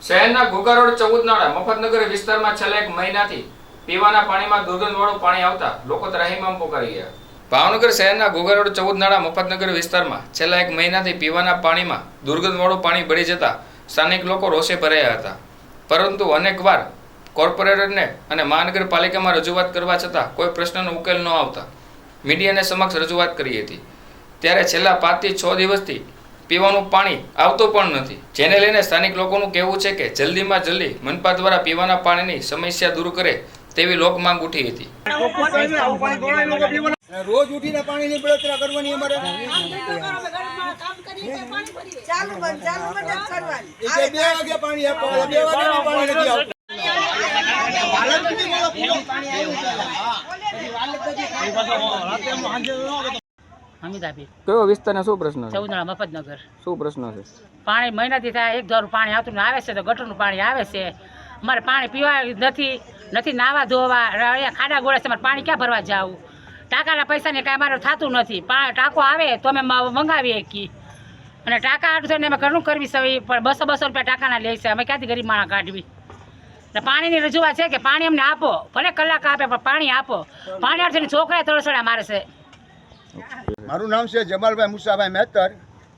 શહેરના ઘોઘા રોડ ચૌદ નાળા મફતનગર વિસ્તારમાં છેલ્લા એક મહિનાથી પીવાના પાણીમાં દુર્ગંધવાળું પાણી આવતા લોકો ત્રાહીમામ પોકારી ગયા ભાવનગર શહેરના ઘોઘા રોડ ચૌદ નાળા મફતનગર વિસ્તારમાં છેલ્લા એક મહિનાથી પીવાના પાણીમાં દુર્ગંધવાળું પાણી ભળી જતા સ્થાનિક લોકો રોષે ભરાયા હતા. પરંતુ અનેકવાર કોર્પોરેટરને અને મહાનગરપાલિકામાં રજૂઆત કરવા છતાં કોઈ પ્રશ્નનો ઉકેલ ન આવતા મીડિયાને સમક્ષ રજૂઆત કરી હતી. ત્યારે છેલ્લા પાંચથી છ દિવસથી પીવાનું પાણી આવતું પણ નથી. જેને લઈને સ્થાનિક લોકોનું કહેવું છે કે જલ્દીમાં જલ્દી મનપા દ્વારા પીવાના પાણીની સમસ્યા દૂર કરે તેવી લોક માંગ ઉઠી હતી. રોજ ઉઠીને પાણીની બળતરા કરવાની અમારે. બે વાગે પાણી બે વાગે પાણી નથી આવતું. હમીદાબી કયો વિસ્તારને શું પ્રશ્ન છે? ચૌદણા મફતનગર. શું પ્રશ્ન છે? પાણી મહિનાથી થાય એક ધારું પાણી આવતું ને આવે છે તો ગટરનું પાણી આવે છે. અમારે પાણી પીવા નથી નથી નાવા ધોવા અહીંયા ખાડા ગોળે છે અમારે પાણી ક્યાં ભરવા જાવ ટાંકાના પૈસાને કાંઈ અમારે થતું નથી. ટાંકો આવે તો અમે મંગાવીએ કી. અને ટાંકા આટલું થઈને અમે ઘરનું કરવી સવી પણ બસો બસો રૂપિયા ટાંકાના લે છે. અમે ક્યાંથી ગરીબ માણા કાઢવી? એટલે પાણીની રજૂઆત છે કે પાણી અમને આપો ભલે કલાક આપે પણ પાણી આપો. પાણી આઠથી છોકરા તળસડા મારે છે. મારું નામ છે જમાલભાઈ મુસાભાઈ મહેતર.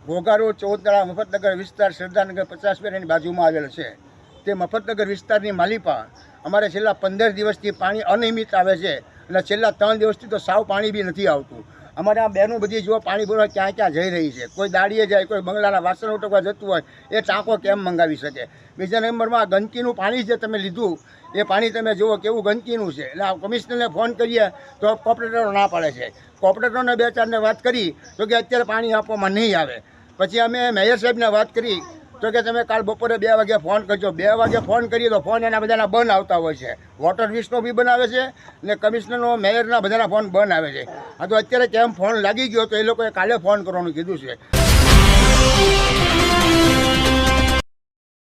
ઘોઘારો ચૌદતળા મફતનગર વિસ્તાર, સરદારનગર પચાસ પેરાની બાજુમાં આવેલ છે. તે મફતનગર વિસ્તારની માલિપા. અમારે છેલ્લા પંદર દિવસથી પાણી અનિયમિત આવે છે અને છેલ્લા ત્રણ દિવસથી તો સાવ પાણી બી નથી આવતું. અમારે આ બહેનો બધી જો પાણી ભરવા ક્યાં ક્યાં જઈ રહી છે? કોઈ દાડીએ જાય, કોઈ બંગલાના વાસણ ઉટકવા જતું હોય, એ ટાંકો કેમ મંગાવી શકે? બીજા નંબરમાં ગંદકીનું પાણી જે તમે લીધું, એ પાણી તમે જુઓ કેવું ગંદકીનું છે. એટલે આ કમિશનરને ફોન કરીએ તો કોપરેટરો ના પાડે છે. કોપરેટરોને બે ચારને વાત કરી, તો કે અત્યારે પાણી આપવામાં નહીં આવે. પછી અમે મેયર સાહેબને વાત કરી તો કે તમે કાલ બપોરે બે વાગે ફોન કરજો. બે વાગે ફોન કરીએ તો ફોન એના બધાના બંધ આવતા હોય છે. વોટર વીસનો બી બનાવે છે ને કમિશનરનો મેયરના બધાના ફોન બંધ આવે છે. આ તો અત્યારે કેમ ફોન લાગી ગયો તો એ લોકોએ કાલે ફોન કરવાનું કીધું છે.